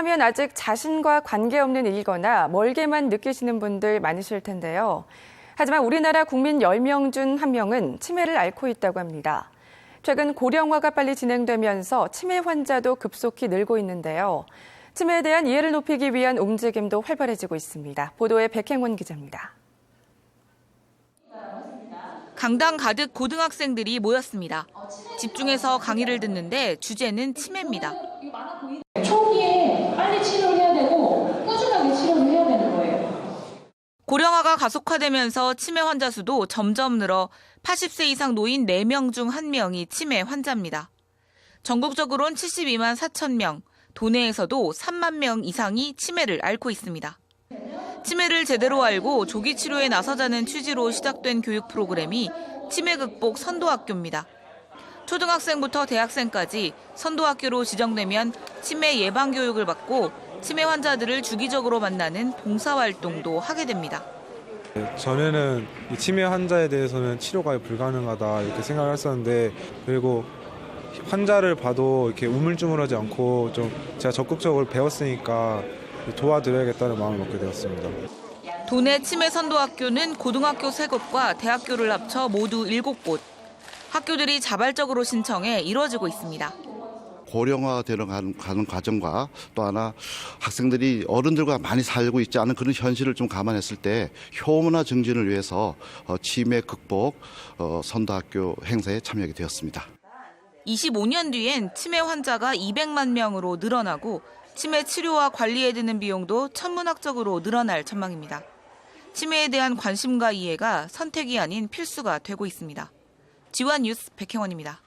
치매하면 아직 자신과 관계없는 일거나 멀게만 느끼시는 분들 많으실 텐데요. 하지만 우리나라 국민 10명 중 1명은 치매를 앓고 있다고 합니다. 최근 고령화가 빨리 진행되면서 치매 환자도 급속히 늘고 있는데요. 치매에 대한 이해를 높이기 위한 움직임도 활발해지고 있습니다. 보도에 백행원 기자입니다. 강당 가득 고등학생들이 모였습니다. 집중해서 강의를 듣는데 주제는 치매입니다. 초기에 빨리 치료를 해야 되고 꾸준하게 치료를 해야 되는 거예요. 고령화가 가속화되면서 치매 환자 수도 점점 늘어 80세 이상 노인 4명 중 1명이 치매 환자입니다. 전국적으론 72만 4천 명, 도내에서도 3만 명 이상이 치매를 앓고 있습니다. 치매를 제대로 알고 조기 치료에 나서자는 취지로 시작된 교육 프로그램이 치매 극복 선도학교입니다. 초등학생부터 대학생까지 선도학교로 지정되면 치매 예방 교육을 받고 치매 환자들을 주기적으로 만나는 봉사활동도 하게 됩니다. 전에는 이 치매 환자에 대해서는 치료가 불가능하다 이렇게 생각을 했었는데 그리고 환자를 봐도 이렇게 우물쭈물하지 않고 좀 제가 적극적으로 배웠으니까 도와드려야겠다는 마음을 먹게 되었습니다. 도내 치매 선도학교는 고등학교 3곳과 대학교를 합쳐 모두 7곳. 학교들이 자발적으로 신청해 이루어지고 있습니다. 고령화되는 가는, 과정과 또 하나 학생들이 어른들과 많이 살고 있지 않은 그런 현실을 좀 감안했을 때 효문화 증진을 위해서 어, 치매 극복 어, 선도학교 행사에 참여하게 되었습니다. 25년 뒤엔 치매 환자가 200만 명으로 늘어나고 치매 치료와 관리에 드는 비용도 천문학적으로 늘어날 전망입니다. 치매에 대한 관심과 이해가 선택이 아닌 필수가 되고 있습니다. 지원 뉴스 백혜원입니다.